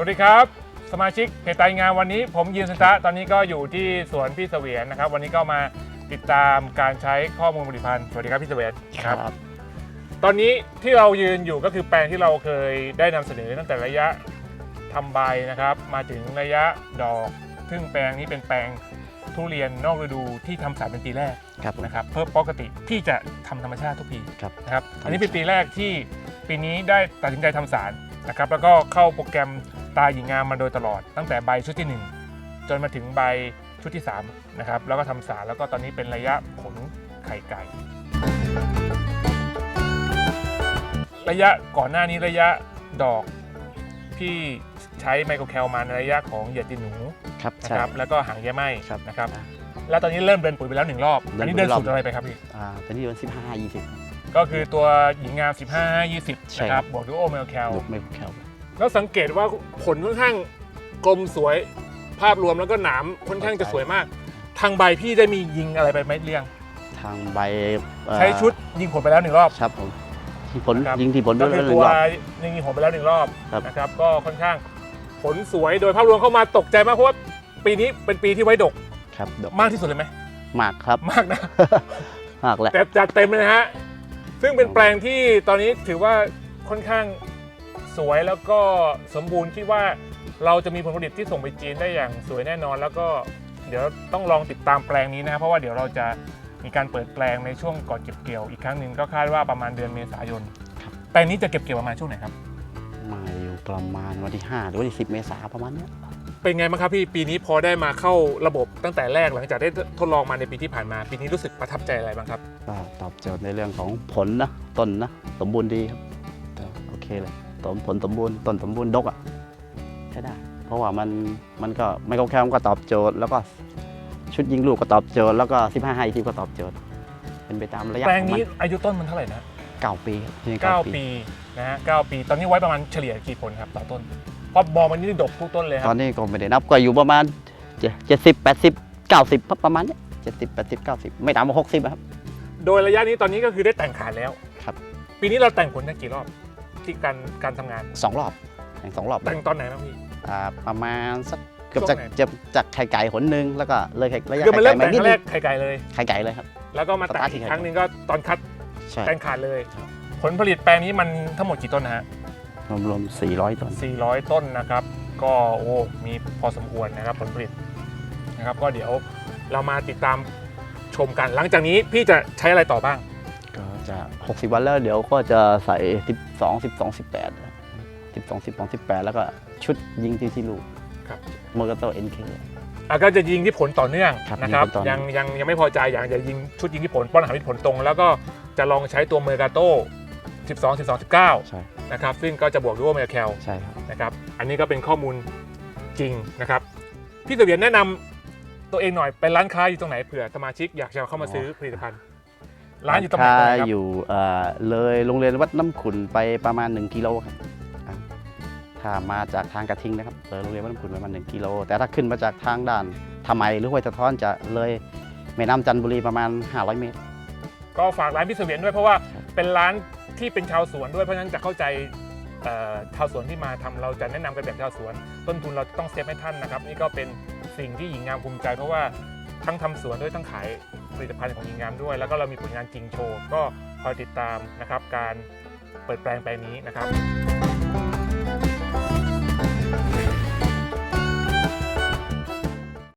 สวัสดีครับ สมาชิกเพจไตงานวันนี้ ผมยืนสันตะตอนนี้ก็อยู่ที่สวนพี่เสวียนนะครับ วันนี้ก็มาติดตามการใช้ข้อมูลผลิตภัณฑ์สวัสดีครับพี่เสวียนตอนนี้ที่เรายืนอยู่ก็คือแปลงที่เราเคยได้นำเสนอตั้งแต่ระยะทำใบนะครับ มาถึงระยะดอก ซึ่งแปลงนี้เป็นแปลงทุเรียนนอกฤดูที่ทำสารเป็นปีแรกครับผมนะครับเพิ่มปกติที่จะทำธรรมชาติทุกปีครับนะครับอันนี้เป็นปีแรกที่ปีนี้ได้ตัดสินใจทำสารนะครับ แล้วก็เข้าโปรแกรม ตาหญิงงามมาโดยตลอด ตั้งแต่ใบชุดที่ 1 จนมาถึงใบชุดที่3นะครับแล้วก็ทำสารแล้วก็ตอนนี้เป็นระยะผลไข่ไก่ ระยะก่อนหน้านี้ระยะดอกที่ใช้ไมโครแคลมาในระยะของเหยียดตินหนูครับนะใช่ครับแล้วก็หางแย่ไหมครับนะครับแล้วตอนนี้เริ่มเดินปุ๋ยไปแล้วหนึ่งรอบเดิอันนนี้ปุ๋เดิยนรอบสูตรอะไรไปครับพี่ อ่า ตอนนี้วันสิบห้ายี่สิบก็คือตัวหญิงงาม15 20ใช่นะคครัรับบบวกด้วยโอเมลแคลยกไม่แคล แล้วสังเกตว่าผลค่อนข้างกลมสวยภาพรวมแล้วก็หนามค่อนข้างจะสวยมาก ทางใบพี่ได้มียิงอะไรไปไหมเรียง ทางใบเอ่อใช้ชุดยิงผลไปแล้วหนึ่งรอบ ครับผมที่ผลครับ ยิงที่ผลก็ด้วยคือหนึ่ตังวรอบยิงผลไปแล้วหนึ่งรอบครับ นะครับ ก็ค่อนข้างผลสวยโดยภาพรวมเข้ามาตกใจมากเพราะว่าปีนี้เป็นปีที่ไว้ดกครับดอกมากที่สุดเลยไหมหมากครับ มากนะ หมากแหละ แต่จัดเต็มเลยนะฮะ ซึ่งเป็นแปลงที่ตอนนี้ถือว่าค่อนข้าง สวยแล้วก็สมบูรณ์ที่ว่าเราจะมีผลผลิตที่ส่งไปจีนได้อย่างสวยแน่นอน แล้วก็เดี๋ยวต้องลองติดตามแปลงนี้นะครับเพราะว่าเดี๋ยวเราจะมีการเปิดแปลงในช่วงก่อนเก็บเกี่ยวอีกครั้งหนึ่งก็คาดว่าประมาณเดือนเมษายนแปลงนี้จะเก็บเกี่ยวประมาณช่วงไหนครับ มาอยู่ประมาณวันที่ห้าหรือวันที่สิบเมษาประมาณเนี้ยเป็นไงบ้างครับพี่ปีนี้พอได้มาเข้าระบบตั้งแต่แรกหลังจากได้ทดลองมาในปีที่ผ่านมา ปีนี้รู้สึกประทับใจอะไรบ้างครับก็ตอบโจทย์ในเรื่องของผลนะต้นนะ สมบูรณ์ดีครับก็โอเคเลย ต้นผลสมบูรณ์ต้นสมบูรณ์ดกอะใช้ได้ เพราะว่ามันมันก็ไมโครแคลมก็ตอบโจทย์ แล้วก็ชุดยิงลูกก็ตอบโจทย์แล้วก็สิบห้าไฮทีก็ตอบโจทย์ เป็นไปตามระยะแปลงของมันี้อายุต้นมันเท่าไหร่นะเก้าปีครับที่นี่9ปีนะฮะ9ปี ตอนนี้ไว้ประมาณเฉลี่ยกี่ผลครับต่อต้นเพราะมองมันนี่ดกทุกต้นเลยคตอรันบนี้ก็ไม่ได้นับก็อยู่ประมาณเจ็ดสิบแปดสิบเก้าสิบประมาณเนี้ยเจ็ดสิบแปดสิบเก้าสิบไม่ต่ำกว่าหกสิบครับ โดยระยะนี้ตอนนี้ก็คือได้แต่งขายแล้วครับ ปีนี้เราแต่งผลกันกี่รอบ ที่การการทำงานสองรอบอย่างสองรอบแต่งตอนไหนบ้างพี่ อ่าประมาณสักเกือบช่จะวงไหนจะจากไข่ไก่หนหนึ่งแล้วก็เลยไข่ระยะคือมันไข่เริ่ไก่มมาแต่งนิดครั้งนึแรกงไข่ไก่เลย ไข่ไก่เลยครับ แล้วก็มาแต่งสตาร์ทที่อีกไข่ ครั้งหนึ่งก็ตอนคัดใช่แต่งขาดเลย ครับ ผลผลิตแปลงนี้มันทั้งหมดกี่ต้นนะฮะ รวมรวมสี่ร้อยต้น 400 ต้นนะครับ ก็โอ้มีพอสมควรนะครับผลผลิตนะครับ ก็เดี๋ยวเรามาติดตามชมกัน หลังจากนี้พี่จะใช้อะไรต่อบ้างก็ จะหกสิบวันแล้วเดี๋ยวก็จะใส่สิบสองสิบสองสิบแปดสิบสองสิบสองสิบแปดแล้วก็ชุดยิงที่ที่ลูกครับโมกโตเอ็นเค อะก็จะยิงที่ผลต่อเนื่องครับนะครับยิงผลต่อเนื่ยัอง งยังยังไม่พอใจอย่างจะยิงชุดยิงที่ผลป้อนอาหารที่ผลตรง แล้วก็จะลองใช้ตัวเมอร์กาโต้12 12 19ใช่นะครับซึ่งก็จะบวกด้วยเมอร์แคล ใช่ครับ นะครับอันนี้ก็เป็นข้อมูลจริงนะครับ พี่เสวียนแนะนำตัวเองหน่อยเป็นร้านค้าอยู่ตรงไหนเผื่อสมาชิกอยากจะเข้ามาซื้อผลิตภัณฑ์ ร้านอยู่ตรงไหนค่าครับอยู่เอ่อเลยโรงเรียนวัดน้ำขุนไปประมาณ 1 กิโลครับอ่าถ้ามาจากทางกระทิงนะครับเลยโรงเรียนวัดน้ำขุนประมาณ 1 กิโล แต่ถ้าขึ้นมาจากทางด้านทำไมหรือห้วยสะท้อนจะเลยแม่น้ำจันทบุรีประมาณ 500 เมตร ก็ฝากร้านพี่เสวียนด้วยเพราะว่าครับเป็นร้านที่เป็นชาวสวนด้วยเพราะฉะนั้นจะเข้าใจเอ่อชาวสวนที่มาทำเราจะแนะนำกันแบบชาวสวน ต้นทุนเราต้องเซฟให้ท่านนะครับ นี่ก็เป็นสิ่งที่หญิงงามภูมิใจเพราะว่า ทั้งทำสวนด้วยทั้งขายผลิตภัณฑ์ของหญิงงามด้วย แล้วก็เรามีผลงานจริงโชว์ ก็คอยติดตามนะครับการเปิดแปลงแปลงนี้นะครับ